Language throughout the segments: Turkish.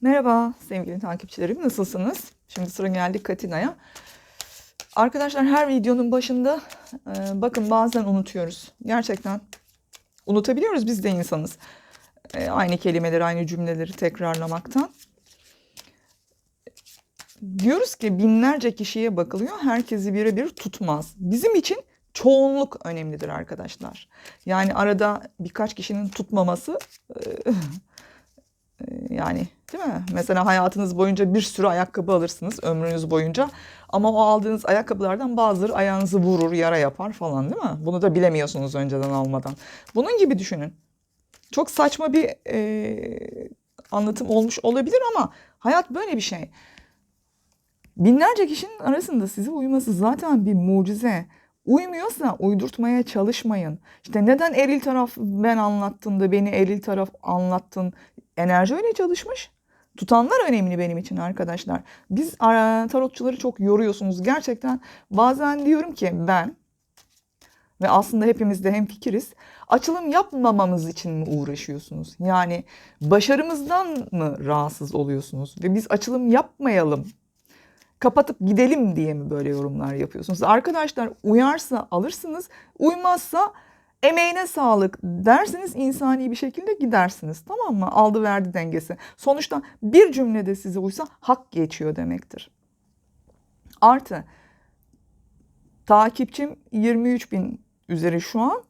Merhaba sevgili takipçilerim nasılsınız? Şimdi sıra geldik Katina'ya. Arkadaşlar her videonun başında e, bakın bazen unutuyoruz. Gerçekten unutabiliyoruz biz de insanız. E, aynı kelimeleri aynı cümleleri tekrarlamaktan. Diyoruz ki binlerce kişiye bakılıyor herkesi birebir tutmaz. Bizim için çoğunluk önemlidir arkadaşlar. Yani arada birkaç kişinin tutmaması e, yani değil mi? Mesela hayatınız boyunca bir sürü ayakkabı alırsınız ömrünüz boyunca. Ama o aldığınız ayakkabılardan bazıları ayağınızı vurur, yara yapar falan değil mi? Bunu da bilemiyorsunuz önceden almadan. Bunun gibi düşünün. Çok saçma bir e, anlatım olmuş olabilir ama hayat böyle bir şey. Binlerce kişinin arasında size uyması zaten bir mucize. Uymuyorsa uydurtmaya çalışmayın. İşte neden eril taraf ben anlattım da beni eril taraf anlattın. Enerji öyle çalışmış. Tutanlar önemli benim için arkadaşlar. Biz tarotçuları çok yoruyorsunuz. Gerçekten bazen diyorum ki ben ve aslında hepimiz de hemfikiriz. Açılım yapmamamız için mi uğraşıyorsunuz? Yani başarımızdan mı rahatsız oluyorsunuz? Ve biz açılım yapmayalım kapatıp gidelim diye mi böyle yorumlar yapıyorsunuz? Arkadaşlar uyarsa alırsınız, uymazsa emeğine sağlık dersiniz insani bir şekilde gidersiniz. Tamam mı? Aldı verdi dengesi. Sonuçta bir cümlede size uysa hak geçiyor demektir. Artı takipçim 23 bin üzeri şu an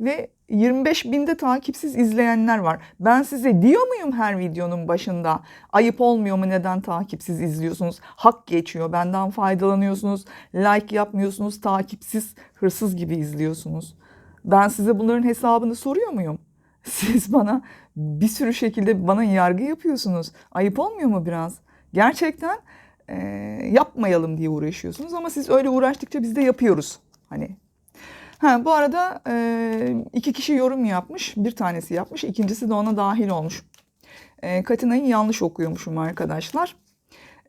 ve 25 binde takipsiz izleyenler var. Ben size diyor muyum her videonun başında? Ayıp olmuyor mu neden takipsiz izliyorsunuz? Hak geçiyor, benden faydalanıyorsunuz, like yapmıyorsunuz, takipsiz hırsız gibi izliyorsunuz. Ben size bunların hesabını soruyor muyum? Siz bana bir sürü şekilde bana yargı yapıyorsunuz. Ayıp olmuyor mu biraz? Gerçekten e, yapmayalım diye uğraşıyorsunuz ama siz öyle uğraştıkça biz de yapıyoruz. Hani Ha, bu arada e, iki kişi yorum yapmış. Bir tanesi yapmış. ikincisi de ona dahil olmuş. E, Katina'yı yanlış okuyormuşum arkadaşlar.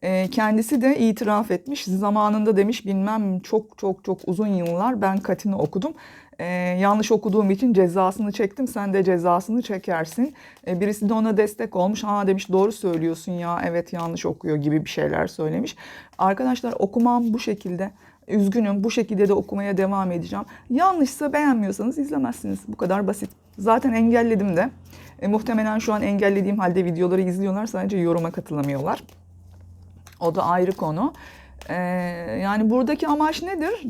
E, kendisi de itiraf etmiş. Zamanında demiş bilmem çok çok çok uzun yıllar ben Katina okudum. E, yanlış okuduğum için cezasını çektim. Sen de cezasını çekersin. E, birisi de ona destek olmuş. Aa demiş doğru söylüyorsun ya evet yanlış okuyor gibi bir şeyler söylemiş. Arkadaşlar okumam bu şekilde. Üzgünüm bu şekilde de okumaya devam edeceğim. Yanlışsa beğenmiyorsanız izlemezsiniz. Bu kadar basit. Zaten engelledim de. E, muhtemelen şu an engellediğim halde videoları izliyorlar. Sadece yoruma katılamıyorlar. O da ayrı konu. E, yani buradaki amaç nedir?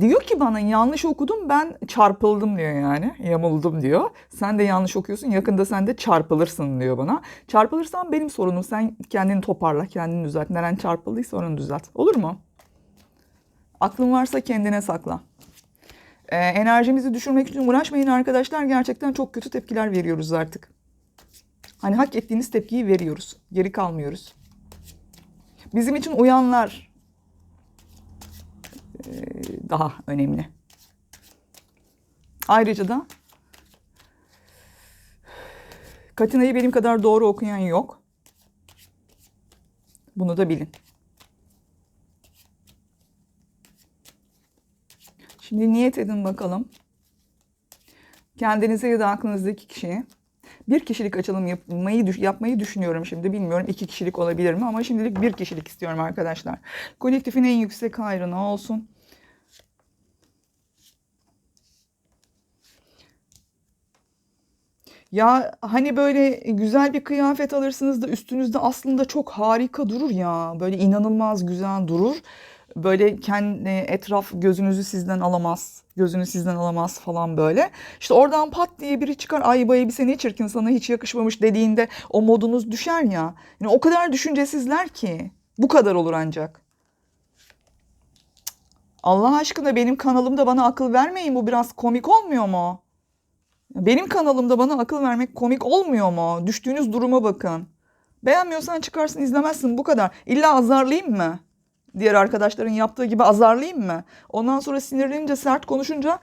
Diyor ki bana yanlış okudum ben çarpıldım diyor yani. Yamuldum diyor. Sen de yanlış okuyorsun yakında sen de çarpılırsın diyor bana. Çarpılırsan benim sorunum. Sen kendini toparla kendini düzelt. Neren çarpıldıysa onu düzelt. Olur mu? Aklın varsa kendine sakla. Ee, enerjimizi düşürmek için uğraşmayın arkadaşlar. Gerçekten çok kötü tepkiler veriyoruz artık. Hani hak ettiğiniz tepkiyi veriyoruz. Geri kalmıyoruz. Bizim için uyanlar e, daha önemli. Ayrıca da Katina'yı benim kadar doğru okuyan yok. Bunu da bilin. Şimdi niyet edin bakalım. Kendinize ya da aklınızdaki kişiye bir kişilik açılım yapmayı, yapmayı düşünüyorum şimdi. Bilmiyorum iki kişilik olabilir mi ama şimdilik bir kişilik istiyorum arkadaşlar. Kolektifin en yüksek hayrına olsun. Ya hani böyle güzel bir kıyafet alırsınız da üstünüzde aslında çok harika durur ya. Böyle inanılmaz güzel durur. Böyle kendi etraf gözünüzü sizden alamaz. Gözünü sizden alamaz falan böyle. İşte oradan pat diye biri çıkar. Ay bu elbise ne çirkin sana hiç yakışmamış dediğinde o modunuz düşer ya. Yani o kadar düşüncesizler ki. Bu kadar olur ancak. Allah aşkına benim kanalımda bana akıl vermeyin. Bu biraz komik olmuyor mu? Benim kanalımda bana akıl vermek komik olmuyor mu? Düştüğünüz duruma bakın. Beğenmiyorsan çıkarsın izlemezsin bu kadar. İlla azarlayayım mı? Diğer arkadaşların yaptığı gibi azarlayayım mı? Ondan sonra sinirlenince sert konuşunca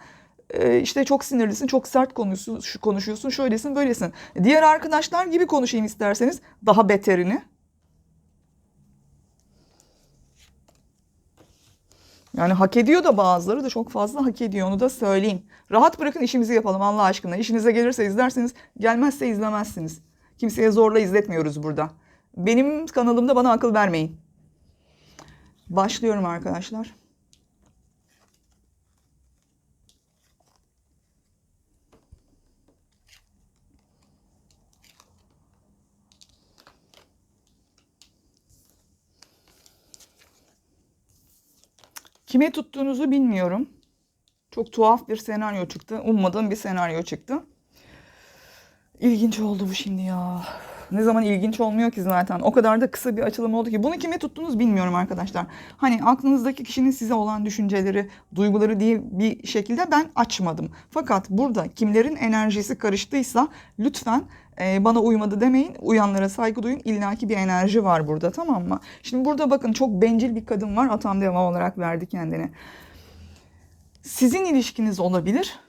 e, işte çok sinirlisin, çok sert konuşuyorsun, şu konuşuyorsun, şöylesin, böylesin. Diğer arkadaşlar gibi konuşayım isterseniz daha beterini. Yani hak ediyor da bazıları da çok fazla hak ediyor onu da söyleyeyim. Rahat bırakın işimizi yapalım Allah aşkına. İşinize gelirse izlersiniz, gelmezse izlemezsiniz. Kimseye zorla izletmiyoruz burada. Benim kanalımda bana akıl vermeyin. Başlıyorum arkadaşlar. Kime tuttuğunuzu bilmiyorum. Çok tuhaf bir senaryo çıktı. Ummadığım bir senaryo çıktı. İlginç oldu bu şimdi ya. Ne zaman ilginç olmuyor ki zaten. O kadar da kısa bir açılım oldu ki. Bunu kime tuttunuz bilmiyorum arkadaşlar. Hani aklınızdaki kişinin size olan düşünceleri, duyguları diye bir şekilde ben açmadım. Fakat burada kimlerin enerjisi karıştıysa lütfen e, bana uymadı demeyin. Uyanlara saygı duyun. İllaki bir enerji var burada tamam mı? Şimdi burada bakın çok bencil bir kadın var. Atam deva olarak verdi kendini. Sizin ilişkiniz olabilir.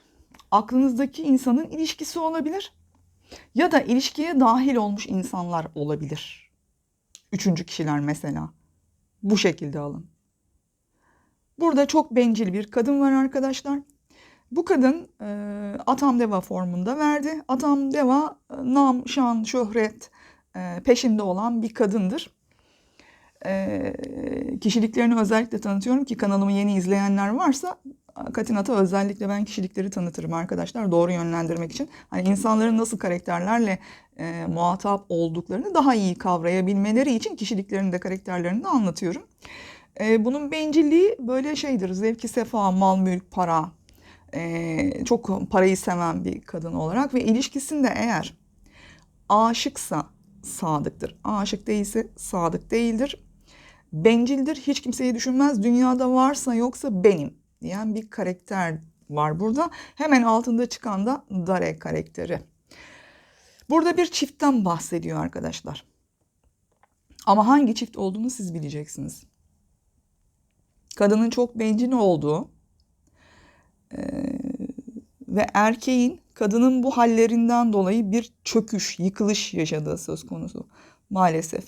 Aklınızdaki insanın ilişkisi olabilir. Ya da ilişkiye dahil olmuş insanlar olabilir. Üçüncü kişiler mesela. Bu şekilde alın. Burada çok bencil bir kadın var arkadaşlar. Bu kadın e, Atam Deva formunda verdi. Atam Deva e, nam, şan, şöhret e, peşinde olan bir kadındır. E, kişiliklerini özellikle tanıtıyorum ki kanalımı yeni izleyenler varsa Katinat'a özellikle ben kişilikleri tanıtırım arkadaşlar doğru yönlendirmek için. Hani insanların nasıl karakterlerle e, muhatap olduklarını daha iyi kavrayabilmeleri için kişiliklerini de karakterlerini de anlatıyorum. E, bunun bencilliği böyle şeydir zevki sefa, mal mülk, para. E, çok parayı seven bir kadın olarak ve ilişkisinde eğer aşıksa sadıktır. Aşık değilse sadık değildir. Bencildir, hiç kimseyi düşünmez. Dünyada varsa yoksa benim diyen bir karakter var burada. Hemen altında çıkan da Dare karakteri. Burada bir çiftten bahsediyor arkadaşlar. Ama hangi çift olduğunu siz bileceksiniz. Kadının çok bencil olduğu e, ve erkeğin kadının bu hallerinden dolayı bir çöküş, yıkılış yaşadığı söz konusu maalesef.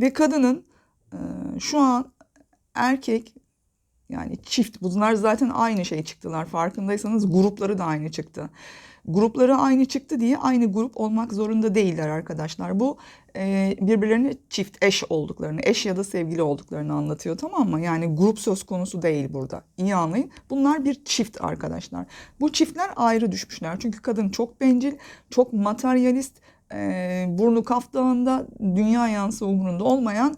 Ve kadının e, şu an erkek yani çift bunlar zaten aynı şey çıktılar farkındaysanız grupları da aynı çıktı. Grupları aynı çıktı diye aynı grup olmak zorunda değiller arkadaşlar. Bu e, birbirlerine çift eş olduklarını, eş ya da sevgili olduklarını anlatıyor tamam mı? Yani grup söz konusu değil burada. İyi anlayın. Bunlar bir çift arkadaşlar. Bu çiftler ayrı düşmüşler. Çünkü kadın çok bencil, çok materyalist, e, burnu kaftağında dünya yansı umurunda olmayan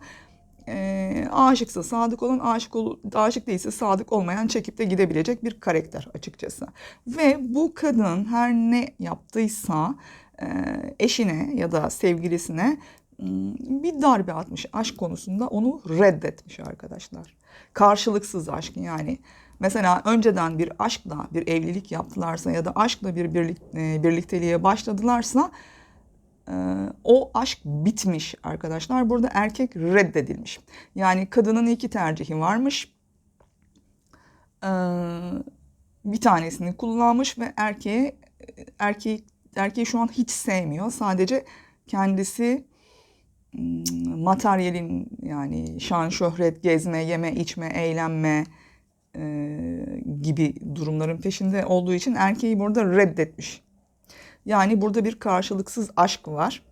e, aşıksa sadık olan, aşık, ol, aşık değilse sadık olmayan çekip de gidebilecek bir karakter açıkçası. Ve bu kadın her ne yaptıysa e, eşine ya da sevgilisine bir darbe atmış aşk konusunda onu reddetmiş arkadaşlar. Karşılıksız aşk yani. Mesela önceden bir aşkla bir evlilik yaptılarsa ya da aşkla bir birlik, e, birlikteliğe başladılarsa o aşk bitmiş arkadaşlar. Burada erkek reddedilmiş. Yani kadının iki tercihi varmış. Bir tanesini kullanmış ve erkeğe erkeği erkeği şu an hiç sevmiyor. Sadece kendisi materyalin yani şan, şöhret, gezme, yeme, içme, eğlenme gibi durumların peşinde olduğu için erkeği burada reddetmiş. Yani burada bir karşılıksız aşk var.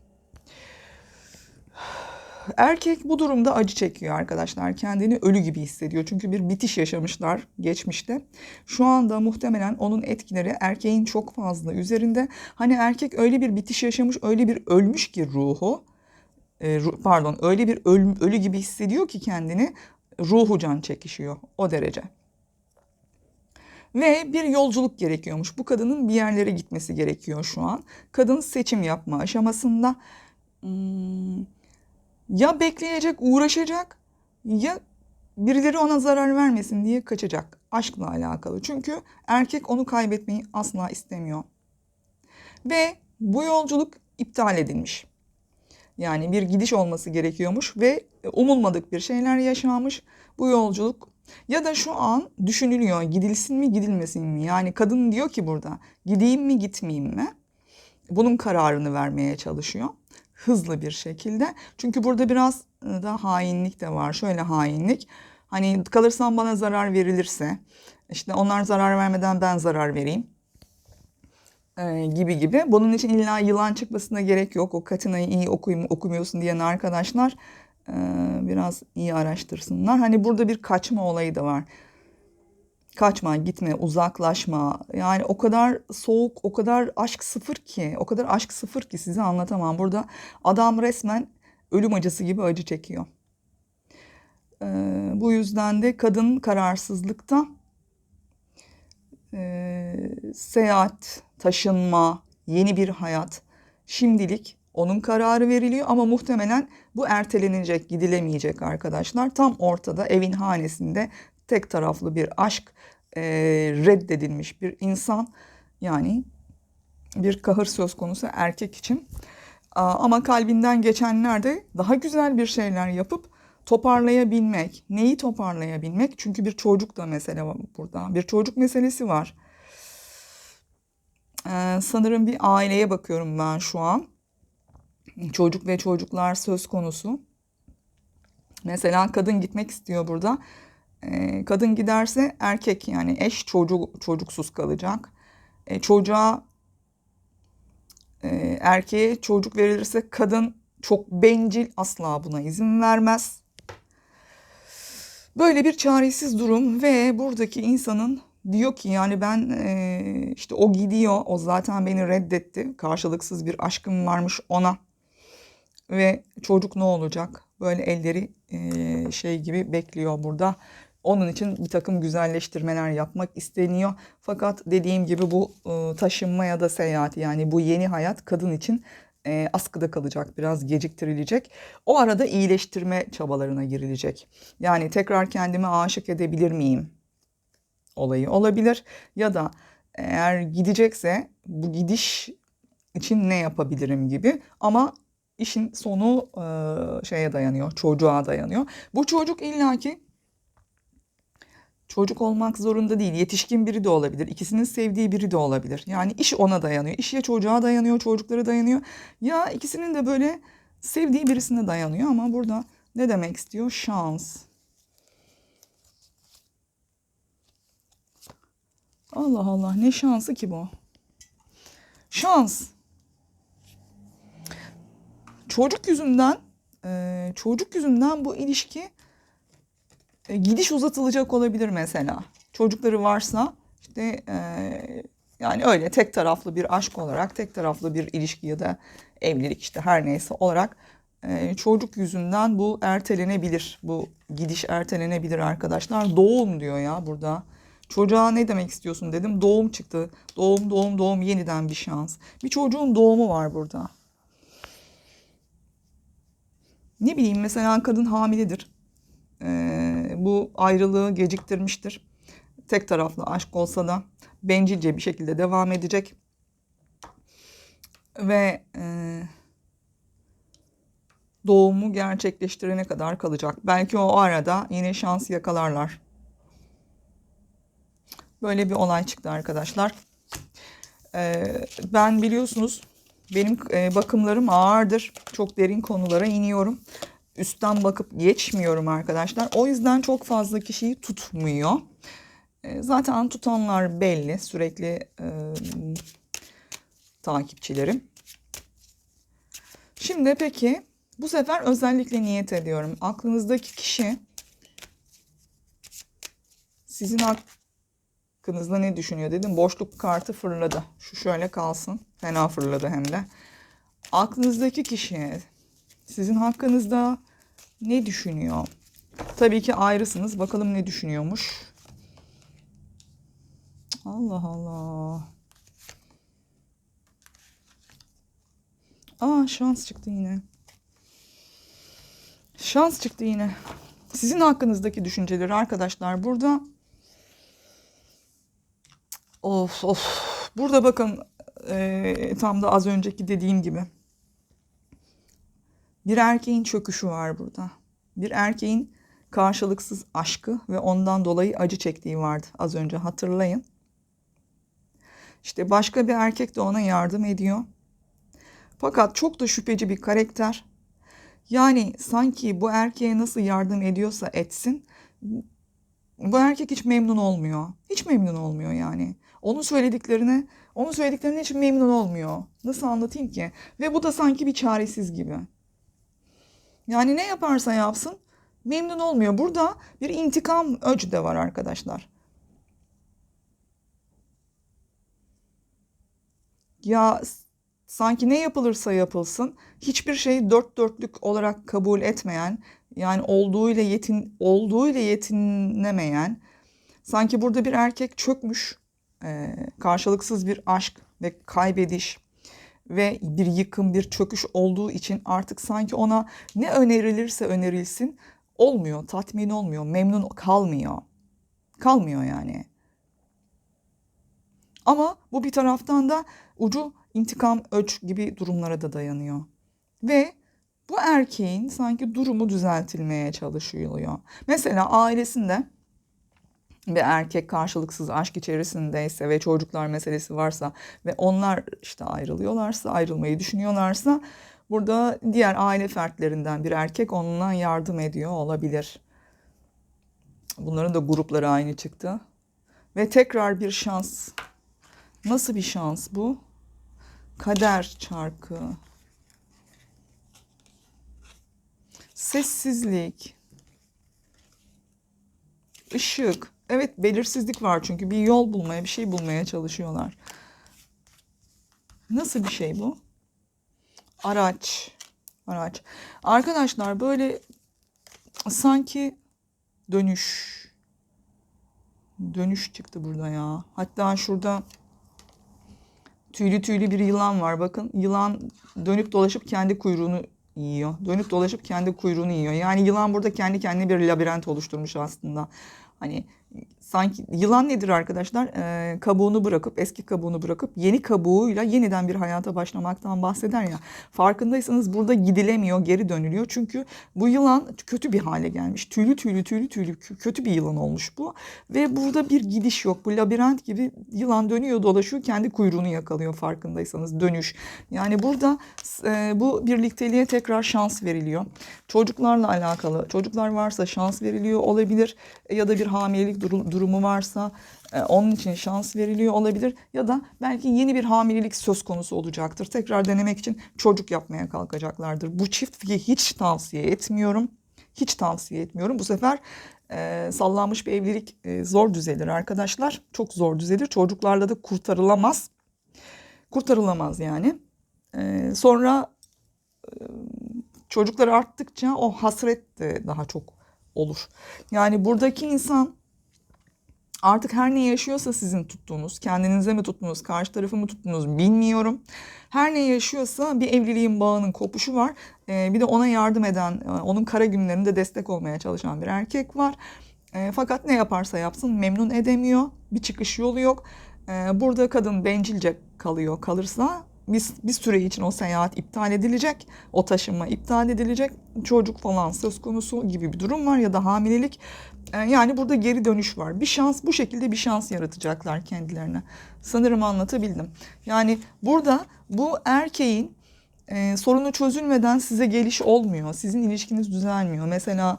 Erkek bu durumda acı çekiyor arkadaşlar. Kendini ölü gibi hissediyor. Çünkü bir bitiş yaşamışlar geçmişte. Şu anda muhtemelen onun etkileri erkeğin çok fazla üzerinde. Hani erkek öyle bir bitiş yaşamış, öyle bir ölmüş ki ruhu. E, pardon, öyle bir ölü, ölü gibi hissediyor ki kendini ruhu can çekişiyor o derece. Ve bir yolculuk gerekiyormuş. Bu kadının bir yerlere gitmesi gerekiyor şu an. Kadın seçim yapma aşamasında. Hmm, ya bekleyecek, uğraşacak ya birileri ona zarar vermesin diye kaçacak. Aşkla alakalı. Çünkü erkek onu kaybetmeyi asla istemiyor. Ve bu yolculuk iptal edilmiş. Yani bir gidiş olması gerekiyormuş ve umulmadık bir şeyler yaşanmış. Bu yolculuk ya da şu an düşünülüyor gidilsin mi gidilmesin mi? Yani kadın diyor ki burada gideyim mi gitmeyeyim mi? Bunun kararını vermeye çalışıyor hızlı bir şekilde. Çünkü burada biraz da hainlik de var. Şöyle hainlik. Hani kalırsam bana zarar verilirse işte onlar zarar vermeden ben zarar vereyim. gibi gibi. Bunun için illa yılan çıkmasına gerek yok. O Katina'yı iyi okuyum, okumuyorsun diyen arkadaşlar biraz iyi araştırsınlar. Hani burada bir kaçma olayı da var. Kaçma, gitme, uzaklaşma. Yani o kadar soğuk, o kadar aşk sıfır ki, o kadar aşk sıfır ki size anlatamam. Burada adam resmen ölüm acısı gibi acı çekiyor. E, bu yüzden de kadın kararsızlıkta e, seyahat, taşınma, yeni bir hayat. Şimdilik onun kararı veriliyor ama muhtemelen bu ertelenecek, gidilemeyecek arkadaşlar. Tam ortada evin hanesinde tek taraflı bir aşk, e, reddedilmiş bir insan. Yani bir kahır söz konusu erkek için. Ama kalbinden geçenler de daha güzel bir şeyler yapıp toparlayabilmek. Neyi toparlayabilmek? Çünkü bir çocuk da mesele var burada. Bir çocuk meselesi var. Ee, sanırım bir aileye bakıyorum ben şu an. Çocuk ve çocuklar söz konusu. Mesela kadın gitmek istiyor burada. Ee, kadın giderse erkek yani eş çocuk çocuksuz kalacak. Ee, çocuğa e, erkeğe çocuk verilirse kadın çok bencil asla buna izin vermez. Böyle bir çaresiz durum ve buradaki insanın diyor ki yani ben e, işte o gidiyor o zaten beni reddetti karşılıksız bir aşkım varmış ona ve çocuk ne olacak böyle elleri e, şey gibi bekliyor burada. Onun için bir takım güzelleştirmeler yapmak isteniyor. Fakat dediğim gibi bu e, taşınma ya da seyahat yani bu yeni hayat kadın için e, askıda kalacak, biraz geciktirilecek. O arada iyileştirme çabalarına girilecek. Yani tekrar kendimi aşık edebilir miyim? Olayı olabilir. Ya da eğer gidecekse bu gidiş için ne yapabilirim gibi. Ama işin sonu e, şeye dayanıyor, çocuğa dayanıyor. Bu çocuk illaki Çocuk olmak zorunda değil. Yetişkin biri de olabilir. İkisinin sevdiği biri de olabilir. Yani iş ona dayanıyor. İş ya çocuğa dayanıyor, çocuklara dayanıyor. Ya ikisinin de böyle sevdiği birisine dayanıyor. Ama burada ne demek istiyor? Şans. Allah Allah ne şansı ki bu? Şans. Çocuk yüzünden, çocuk yüzünden bu ilişki e, gidiş uzatılacak olabilir mesela. Çocukları varsa işte e, yani öyle tek taraflı bir aşk olarak, tek taraflı bir ilişki ya da evlilik işte her neyse olarak e, çocuk yüzünden bu ertelenebilir. Bu gidiş ertelenebilir arkadaşlar. Doğum diyor ya burada. Çocuğa ne demek istiyorsun dedim. Doğum çıktı. Doğum, doğum, doğum yeniden bir şans. Bir çocuğun doğumu var burada. Ne bileyim mesela kadın hamiledir e, bu ayrılığı geciktirmiştir. Tek taraflı aşk olsa da bencilce bir şekilde devam edecek. Ve e, doğumu gerçekleştirene kadar kalacak. Belki o arada yine şans yakalarlar. Böyle bir olay çıktı arkadaşlar. Ee, ben biliyorsunuz benim e, bakımlarım ağırdır. Çok derin konulara iniyorum üstten bakıp geçmiyorum arkadaşlar. O yüzden çok fazla kişiyi tutmuyor. E, zaten tutanlar belli. Sürekli e, takipçilerim. Şimdi peki bu sefer özellikle niyet ediyorum. Aklınızdaki kişi sizin hakkınızda ne düşünüyor dedim. Boşluk kartı fırladı. Şu şöyle kalsın. Fena fırladı hem de. Aklınızdaki kişi sizin hakkınızda ne düşünüyor? Tabii ki ayrısınız. Bakalım ne düşünüyormuş. Allah Allah. Aa şans çıktı yine. Şans çıktı yine. Sizin hakkınızdaki düşünceleri arkadaşlar burada. Of of. Burada bakın e, tam da az önceki dediğim gibi. Bir erkeğin çöküşü var burada. Bir erkeğin karşılıksız aşkı ve ondan dolayı acı çektiği vardı az önce hatırlayın. İşte başka bir erkek de ona yardım ediyor. Fakat çok da şüpheci bir karakter. Yani sanki bu erkeğe nasıl yardım ediyorsa etsin bu erkek hiç memnun olmuyor. Hiç memnun olmuyor yani. Onun söylediklerine Onun söylediklerinin için memnun olmuyor. Nasıl anlatayım ki? Ve bu da sanki bir çaresiz gibi. Yani ne yaparsa yapsın memnun olmuyor. Burada bir intikam öcü de var arkadaşlar. Ya sanki ne yapılırsa yapılsın hiçbir şeyi dört dörtlük olarak kabul etmeyen yani olduğuyla yetin olduğuyla yetinemeyen sanki burada bir erkek çökmüş e, karşılıksız bir aşk ve kaybediş ve bir yıkım bir çöküş olduğu için artık sanki ona ne önerilirse önerilsin olmuyor tatmin olmuyor memnun kalmıyor kalmıyor yani ama bu bir taraftan da ucu intikam, öç gibi durumlara da dayanıyor. Ve bu erkeğin sanki durumu düzeltilmeye çalışılıyor. Mesela ailesinde bir erkek karşılıksız aşk içerisindeyse ve çocuklar meselesi varsa ve onlar işte ayrılıyorlarsa, ayrılmayı düşünüyorlarsa burada diğer aile fertlerinden bir erkek onunla yardım ediyor olabilir. Bunların da grupları aynı çıktı. Ve tekrar bir şans. Nasıl bir şans bu? Kader çarkı. Sessizlik. Işık. Evet belirsizlik var çünkü bir yol bulmaya, bir şey bulmaya çalışıyorlar. Nasıl bir şey bu? Araç. Araç. Arkadaşlar böyle sanki dönüş. Dönüş çıktı burada ya. Hatta şurada tüylü tüylü bir yılan var. Bakın yılan dönüp dolaşıp kendi kuyruğunu yiyor. Dönüp dolaşıp kendi kuyruğunu yiyor. Yani yılan burada kendi kendine bir labirent oluşturmuş aslında. Hani sanki yılan nedir arkadaşlar? Ee, kabuğunu bırakıp eski kabuğunu bırakıp yeni kabuğuyla yeniden bir hayata başlamaktan bahseder ya. Farkındaysanız burada gidilemiyor, geri dönülüyor. Çünkü bu yılan kötü bir hale gelmiş. Tüylü tüylü tüylü tüylü kötü bir yılan olmuş bu. Ve burada bir gidiş yok. Bu labirent gibi yılan dönüyor dolaşıyor kendi kuyruğunu yakalıyor farkındaysanız dönüş. Yani burada e, bu birlikteliğe tekrar şans veriliyor. Çocuklarla alakalı çocuklar varsa şans veriliyor olabilir ya da bir hamilelik durumu varsa e, onun için şans veriliyor olabilir ya da belki yeni bir hamilelik söz konusu olacaktır. Tekrar denemek için çocuk yapmaya kalkacaklardır. Bu çift hiç tavsiye etmiyorum. Hiç tavsiye etmiyorum. Bu sefer e, sallanmış bir evlilik e, zor düzelir arkadaşlar. Çok zor düzelir. Çocuklarla da kurtarılamaz. Kurtarılamaz yani. E, sonra e, çocuklar arttıkça o hasret de daha çok olur. Yani buradaki insan artık her ne yaşıyorsa sizin tuttuğunuz, kendinize mi tuttunuz, karşı tarafı mı tuttunuz bilmiyorum. Her ne yaşıyorsa bir evliliğin bağının kopuşu var. Ee, bir de ona yardım eden, e, onun kara günlerinde destek olmaya çalışan bir erkek var. E, fakat ne yaparsa yapsın memnun edemiyor. Bir çıkış yolu yok. E, burada kadın bencilce kalıyor. Kalırsa bir, bir süre için o seyahat iptal edilecek, o taşınma iptal edilecek, çocuk falan söz konusu gibi bir durum var ya da hamilelik. Ee, yani burada geri dönüş var. Bir şans bu şekilde bir şans yaratacaklar kendilerine. Sanırım anlatabildim. Yani burada bu erkeğin e, sorunu çözülmeden size geliş olmuyor. Sizin ilişkiniz düzelmiyor. Mesela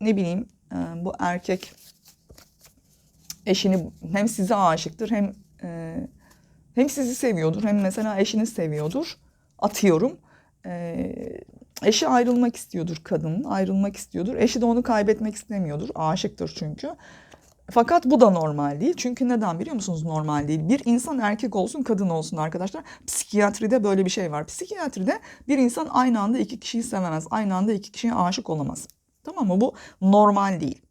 ne bileyim e, bu erkek eşini hem size aşıktır hem e, hem sizi seviyordur hem mesela eşini seviyordur. Atıyorum. Ee, eşi ayrılmak istiyordur kadın, ayrılmak istiyordur. Eşi de onu kaybetmek istemiyordur. Aşıktır çünkü. Fakat bu da normal değil. Çünkü neden biliyor musunuz normal değil? Bir insan erkek olsun kadın olsun arkadaşlar. Psikiyatride böyle bir şey var. Psikiyatride bir insan aynı anda iki kişiyi sevemez. Aynı anda iki kişiye aşık olamaz. Tamam mı? Bu normal değil.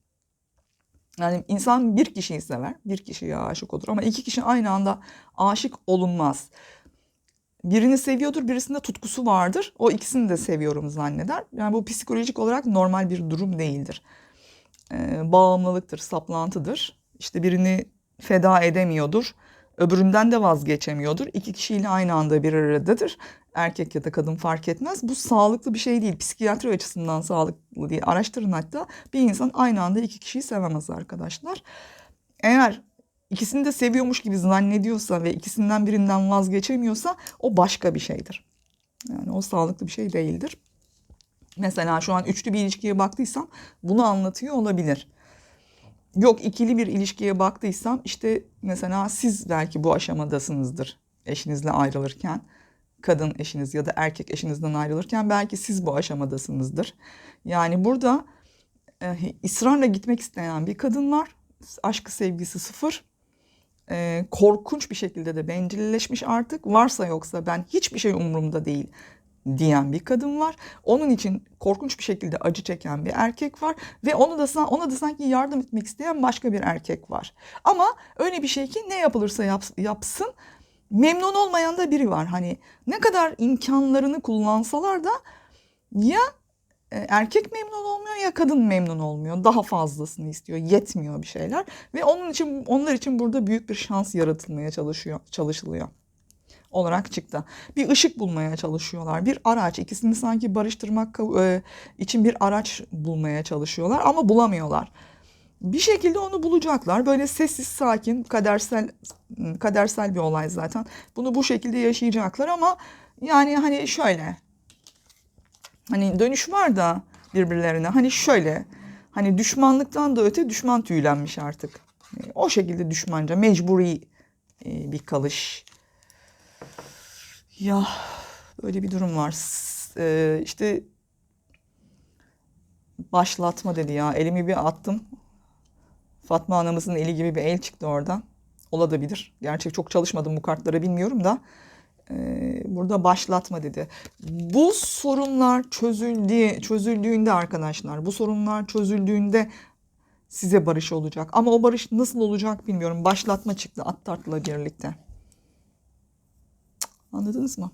Yani insan bir kişiyi sever, bir kişiye aşık olur ama iki kişi aynı anda aşık olunmaz. Birini seviyordur, birisinde tutkusu vardır. O ikisini de seviyorum zanneder. Yani bu psikolojik olarak normal bir durum değildir. Ee, bağımlılıktır, saplantıdır. İşte birini feda edemiyordur. Öbüründen de vazgeçemiyordur. İki kişiyle aynı anda bir aradadır. Erkek ya da kadın fark etmez. Bu sağlıklı bir şey değil. Psikiyatri açısından sağlıklı diye araştırın hatta. Bir insan aynı anda iki kişiyi sevemez arkadaşlar. Eğer ikisini de seviyormuş gibi zannediyorsa ve ikisinden birinden vazgeçemiyorsa o başka bir şeydir. Yani o sağlıklı bir şey değildir. Mesela şu an üçlü bir ilişkiye baktıysam bunu anlatıyor olabilir. Yok ikili bir ilişkiye baktıysam işte mesela siz belki bu aşamadasınızdır eşinizle ayrılırken. Kadın eşiniz ya da erkek eşinizden ayrılırken belki siz bu aşamadasınızdır. Yani burada e, ısrarla gitmek isteyen bir kadın var. Aşkı sevgisi sıfır. E, korkunç bir şekilde de bencilleşmiş artık. Varsa yoksa ben hiçbir şey umurumda değil diyen bir kadın var. Onun için korkunç bir şekilde acı çeken bir erkek var ve onu da ona da sanki yardım etmek isteyen başka bir erkek var. Ama öyle bir şey ki ne yapılırsa yaps, yapsın memnun olmayan da biri var. Hani ne kadar imkanlarını kullansalar da ya e, erkek memnun olmuyor ya kadın memnun olmuyor. Daha fazlasını istiyor. Yetmiyor bir şeyler ve onun için onlar için burada büyük bir şans yaratılmaya çalışıyor, çalışılıyor olarak çıktı. Bir ışık bulmaya çalışıyorlar. Bir araç. ikisini sanki barıştırmak e, için bir araç bulmaya çalışıyorlar ama bulamıyorlar. Bir şekilde onu bulacaklar. Böyle sessiz, sakin, kadersel kadersel bir olay zaten. Bunu bu şekilde yaşayacaklar ama yani hani şöyle. Hani dönüş var da birbirlerine. Hani şöyle. Hani düşmanlıktan da öte düşman tüylenmiş artık. O şekilde düşmanca mecburi e, bir kalış ya böyle bir durum var. Ee, işte başlatma dedi ya. Elimi bir attım. Fatma anamızın eli gibi bir el çıktı oradan. Olabilir. Gerçek çok çalışmadım bu kartları bilmiyorum da. Ee, burada başlatma dedi. Bu sorunlar çözüldüğü, çözüldüğünde arkadaşlar, bu sorunlar çözüldüğünde size barış olacak. Ama o barış nasıl olacak bilmiyorum. Başlatma çıktı Attart'la birlikte. Anladınız mı?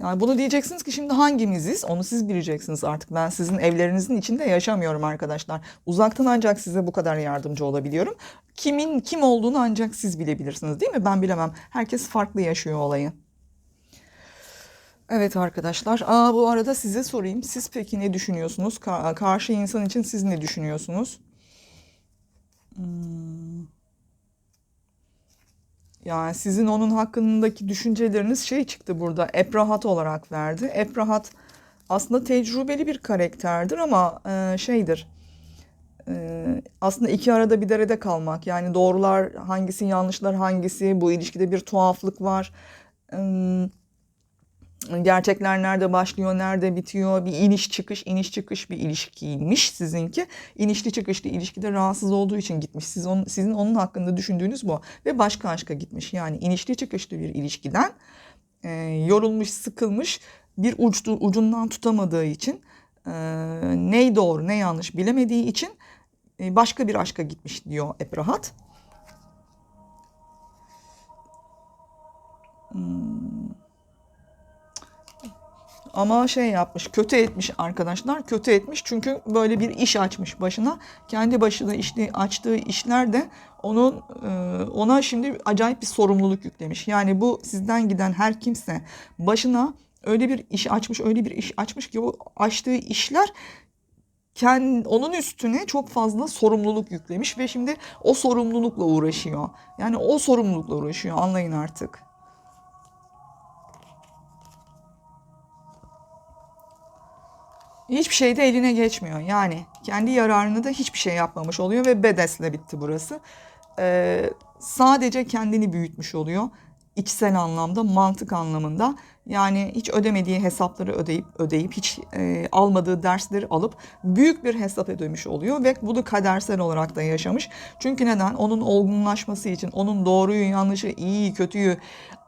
Yani bunu diyeceksiniz ki şimdi hangimiziz? Onu siz bileceksiniz artık. Ben sizin evlerinizin içinde yaşamıyorum arkadaşlar. Uzaktan ancak size bu kadar yardımcı olabiliyorum. Kimin kim olduğunu ancak siz bilebilirsiniz değil mi? Ben bilemem. Herkes farklı yaşıyor olayı. Evet arkadaşlar. Aa, bu arada size sorayım. Siz peki ne düşünüyorsunuz? Ka- karşı insan için siz ne düşünüyorsunuz? Hmm. Yani sizin onun hakkındaki düşünceleriniz şey çıktı burada. Eprahat olarak verdi. Eprahat aslında tecrübeli bir karakterdir ama e, şeydir. E, aslında iki arada bir derede kalmak. Yani doğrular hangisi, yanlışlar hangisi, bu ilişkide bir tuhaflık var. E, gerçekler nerede başlıyor, nerede bitiyor, bir iniş çıkış, iniş çıkış bir ilişkiymiş sizinki. İnişli çıkışlı ilişkide rahatsız olduğu için gitmiş. Siz onun, sizin onun hakkında düşündüğünüz bu ve başka aşka gitmiş. Yani inişli çıkışlı bir ilişkiden e, yorulmuş, sıkılmış, bir uçtu, ucundan tutamadığı için e, ney doğru, ne yanlış bilemediği için e, başka bir aşka gitmiş diyor Eprahat. Hmm. Ama şey yapmış, kötü etmiş arkadaşlar. Kötü etmiş çünkü böyle bir iş açmış başına. Kendi başına işte açtığı işler de onun e, ona şimdi acayip bir sorumluluk yüklemiş. Yani bu sizden giden her kimse başına öyle bir iş açmış, öyle bir iş açmış ki o açtığı işler kendi, onun üstüne çok fazla sorumluluk yüklemiş ve şimdi o sorumlulukla uğraşıyor. Yani o sorumlulukla uğraşıyor anlayın artık. Hiçbir şey de eline geçmiyor. Yani kendi yararını da hiçbir şey yapmamış oluyor ve bedesle bitti burası. Ee, sadece kendini büyütmüş oluyor. İçsel anlamda, mantık anlamında. Yani hiç ödemediği hesapları ödeyip ödeyip hiç e, almadığı dersleri alıp büyük bir hesap ödemiş oluyor ve bunu kadersel olarak da yaşamış. Çünkü neden? Onun olgunlaşması için, onun doğruyu, yanlışı, iyiyi, kötüyü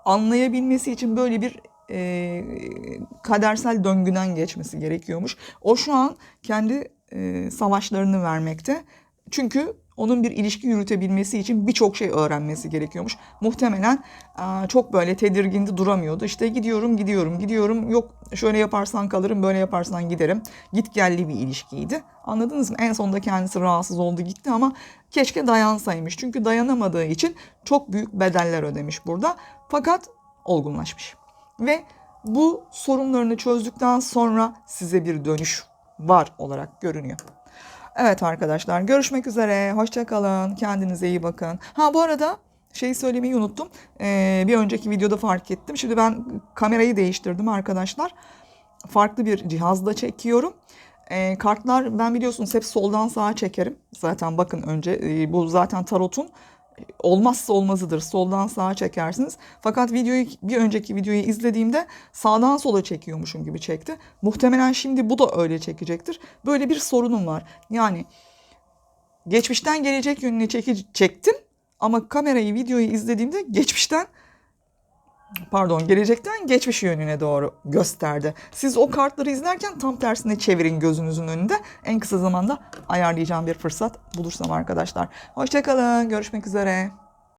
anlayabilmesi için böyle bir e, kadersel döngüden geçmesi gerekiyormuş. O şu an kendi e, savaşlarını vermekte. Çünkü onun bir ilişki yürütebilmesi için birçok şey öğrenmesi gerekiyormuş. Muhtemelen e, çok böyle tedirgindi duramıyordu. İşte gidiyorum gidiyorum gidiyorum yok şöyle yaparsan kalırım böyle yaparsan giderim. Git gelli bir ilişkiydi. Anladınız mı? En sonunda kendisi rahatsız oldu gitti ama keşke dayansaymış. Çünkü dayanamadığı için çok büyük bedeller ödemiş burada. Fakat olgunlaşmış ve bu sorunlarını çözdükten sonra size bir dönüş var olarak görünüyor. Evet arkadaşlar görüşmek üzere. Hoşçakalın. Kendinize iyi bakın. Ha bu arada şeyi söylemeyi unuttum. Ee, bir önceki videoda fark ettim. Şimdi ben kamerayı değiştirdim arkadaşlar. Farklı bir cihazda çekiyorum. E, kartlar ben biliyorsunuz hep soldan sağa çekerim. Zaten bakın önce e, bu zaten tarotun olmazsa olmazıdır. Soldan sağa çekersiniz. Fakat videoyu bir önceki videoyu izlediğimde sağdan sola çekiyormuşum gibi çekti. Muhtemelen şimdi bu da öyle çekecektir. Böyle bir sorunum var. Yani geçmişten gelecek yönüne çeki, çektim ama kamerayı videoyu izlediğimde geçmişten pardon gelecekten geçmiş yönüne doğru gösterdi. Siz o kartları izlerken tam tersine çevirin gözünüzün önünde. En kısa zamanda ayarlayacağım bir fırsat bulursam arkadaşlar. Hoşçakalın. Görüşmek üzere.